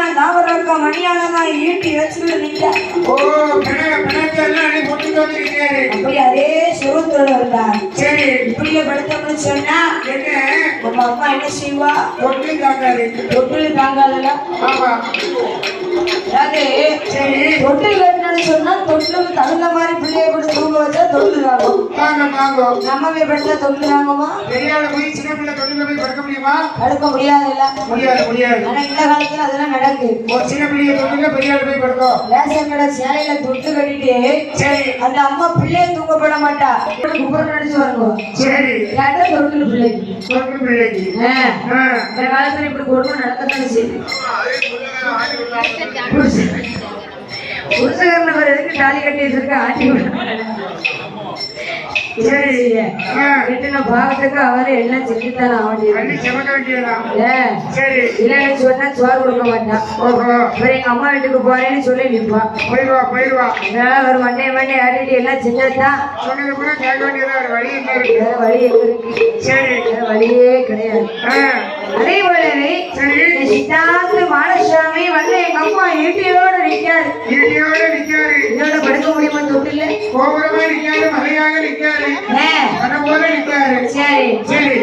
குல்லா நாவரக்க மணியானதான் ஈட்டி வச்சுட்டு நின்றார் ஓ பிண பிணத்தை எல்லாம் அன்னைக்கு கொண்டு வந்திருக்காரு அப்படி அதே சுரத்தோடு வந்தார் சரி. இப்படியே படுத்தோம்னு சொன்னா என்ன? உங்க அம்மா என்ன செய்வா? தொட்டு தாக்காரு தொட்டில் தாங்காதல்ல? ஆமா. அதாவது சரி. தொட்டில் தொட்டிலுக்கு தகுந்த மாதிரி பிள்ளைய கூட தூங்க வச்சா தொட்டில் தாங்கும் வாங்க வாங்க நம்ம போய் படுத்தா தொட்டில் தாங்குமா? பெரியாள போய் சின்ன பிள்ளை தொட்டில போய் படுக்க முடியுமா? படுக்க முடியாதுல்ல. முடியாது முடியாது. ஆனா இந்த காலத்துல அதெல்லாம் நடக்குது ஒரு சின்ன பிள்ளைய தொட்டில பெரியாள போய் படுக்கும் ரேஷன் கடை சேலையில தொட்டு கட்டிட்டு சரி. அந்த அம்மா பிள்ளைய தூங்கப்பட மாட்டா. குப்புறம் நினைச்சு வருவோம் சரி. கேட்டா தொட்டில் பிள்ளைக்கு? தொட்டு பிள்ளைக்கு. இந்த காலத்துல இப்படி கொடுமை நடக்கத்தானே செய்யுது. புருஷகரனை பேர் எதுக்கு தாலி கட்டி வச்சிருக்க ஆட்டி. கட்டின பாவத்துக்கு அவரு எல்லாம் செஞ்சுத்தானே இல்லைன்னு சொன்னா சோறு கொடுக்க மாட்டான் அப்புறம் எங்க அம்மா வீட்டுக்கு போறேன்னு சொல்லி நிற்பா போயிடுவா போயிடுவா. அதனால ஒரு மண்டே மண்டே ஆடிட்டு எல்லாம் இருக்கு? வேற வழி எங்க இருக்கு? வேற வழியே கிடையாது. அதே இந்த சித்தாந்த மாலசாமி வந்து எங்க அம்மா ஈட்டியோட நிற்காரு இடியோட நிக்காரு. இதோட படுக்க முடியுமா தொட்டில கோபுரமா நிக்காரு மலையாக நிக்காரு. மன போல நிக்காரு. சரி. சரி.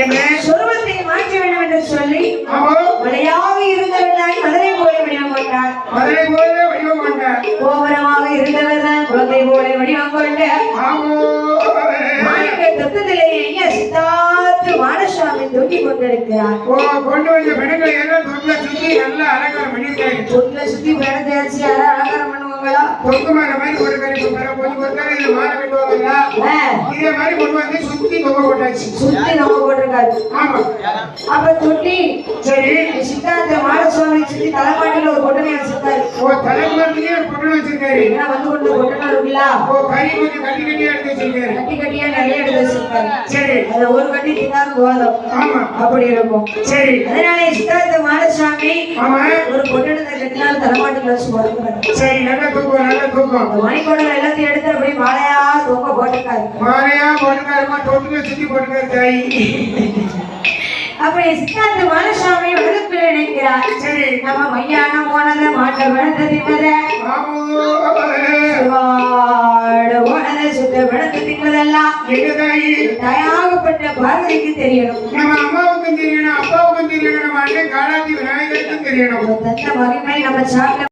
என்ன? சொருவத்தை மாற்ற வேண்டும் என்று சொல்லி மலையாக இருந்தவர்தான் மதுரை போல வடிவம் கொண்டார். மதுரை போல வடிவம் கொண்டார். கோபுரமாக இருந்தவர் தான் குழந்தை போல வடிவம் கொண்ட ஆமோ. மாணிக்க தத்துவத்திலேயே சித்தார்த்த மானசாமி தூக்கி கொண்டிருக்கிறார் ஓ கொண்டு வந்த பெண்கள் எல்லாம் தொட்டில சுத்தி நல்லா அலங்காரம் பண்ணிருக்காரு தொட்டில சுத்தி வச்சு யாரும் அலங்காரம் மாற மாதிரி ஒரு கறி மாலை கட்டுவாங்களா? ஆ, இதே மாதிரி கொண்டு வந்து சுத்தி தொங்க போட்டாச்சு. சுத்தி நம்ம போட்டிருக்காரு. ஆமா. அப்ப தொட்டி சரி. சித்தார்த்த மானசாமி சுத்தி தலைமாட்டில ஒரு கொட்டனை வச்சிருக்காரு. ஓ பொண்ணு வச்சிருக்காரு. ஏன்னா வந்து கொண்டு கொட்டனை இருக்குல்ல ஓ கறி கொஞ்சம் கட்டி கட்டியா எடுத்து வச்சிருக்காரு. கட்டி கட்டியா நிறைய எடுத்து வச்சிருக்காரு. சரி. அதுல ஒரு கட்டி தின்னாலும் போதும். ஆமா. அப்படி இருக்கும். சரி. அதனாலே சித்தார்த்த மானசாமி ஆமா. ஒரு கொட்டணத்தை கட்டினாலும் தலைமாட்டுல வச்சு சரி நல்ல தூக்கம் நல்ல தூக்கம் அந்த மணிக்கொண்டல் எல்லாத்தையும் எடுத்து அப்படியே மாலையா தொங்க போட்டிருக்காரு மாலையா போட்டுக்காருமா தொட்டுல சுத்தி போட்டுக்காரு தாய். அப்படி சித்தார்த்த மானசாமி வகுப்பில் நினைக்கிறார் சரி. நம்ம மையானம் போனத மாட்ட விழுந்த தின்னத. ஆமோ வாட போனத சுத்த விழுந்து தின்னதெல்லாம். எங்க தாயி? தயாகப்பட்ட பார்வதிக்கு தெரியணும். நம்ம அம்மாவுக்கும் தெரியணும் அப்பாவுக்கும் தெரியணும் நம்ம அண்ணன் காலாத்தி விநாயகருக்கும் தெரியணும். தந்த மகிமை நம்ம சாப்பிட்ட